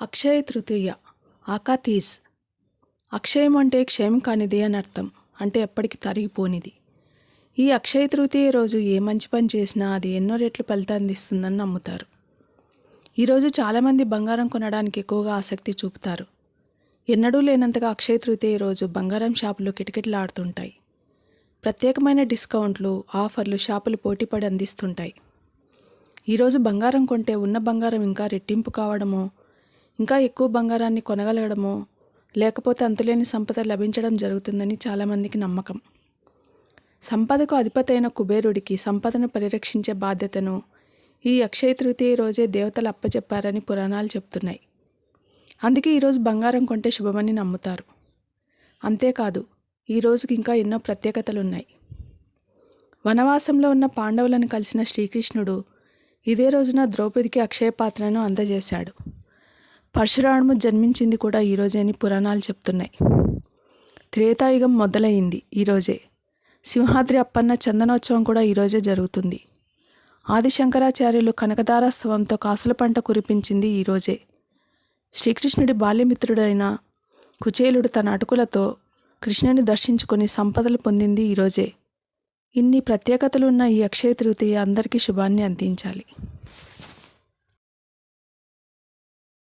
అక్షయ తృతీయ ఆకాతీస్. అక్షయం అంటే క్షయం కానిది అని అర్థం అంటే ఎప్పటికి తరిగిపోనిది. ఈ అక్షయ తృతీయ రోజు ఏ మంచి పని చేసినా అది ఎన్నో రెట్లు ఫలితాన్ని ఇస్తుందని నమ్ముతారు. ఈరోజు చాలామంది బంగారం కొనడానికి ఎక్కువగా ఆసక్తి చూపుతారు. ఎన్నడూ లేనంతగా అక్షయ తృతీయ రోజు బంగారం షాపులు కిటకిటలాడుతుంటాయి. ప్రత్యేకమైన డిస్కౌంట్లు ఆఫర్లు షాపులు పోటీపడి అందిస్తుంటాయి. ఈరోజు బంగారం కొంటే ఉన్న బంగారం ఇంకా రెట్టింపు కావడమో ఇంకా ఎక్కువ బంగారాన్ని కొనగలగడమో లేకపోతే అంతులేని సంపద లభించడం జరుగుతుందని చాలామందికి నమ్మకం. సంపదకు అధిపతైన కుబేరుడికి సంపదను పరిరక్షించే బాధ్యతను ఈ అక్షయ తృతీయ రోజే దేవతలు అప్పచెప్పారని పురాణాలు చెప్తున్నాయి. అందుకే ఈరోజు బంగారం కొంటే శుభమని నమ్ముతారు. అంతేకాదు ఈ రోజుకి ఇంకా ఎన్నో ప్రత్యేకతలు ఉన్నాయి వనవాసంలో ఉన్న పాండవులను కలిసిన శ్రీకృష్ణుడు ఇదే రోజున ద్రౌపదికి అక్షయ పాత్రను అందజేశాడు. పరశురాముడు జన్మించింది కూడా ఈరోజే అని పురాణాలు చెప్తున్నాయి. త్రేతాయుగం మొదలైంది ఈరోజే సింహాద్రి అప్పన్న చందనోత్సవం కూడా ఈరోజే జరుగుతుంది. ఆదిశంకరాచార్యులు కనకదారాస్తవంతో కాసుల పంట కురిపించింది ఈరోజే శ్రీకృష్ణుడి బాల్యమిత్రుడైన కుచేలుడు తన అటుకులతో కృష్ణుని దర్శించుకొని సంపదలు పొందింది ఈరోజే ఇన్ని ప్రత్యేకతలున్న ఈ అక్షయ తృతీయ అందరికీ శుభాన్ని అందించాలి.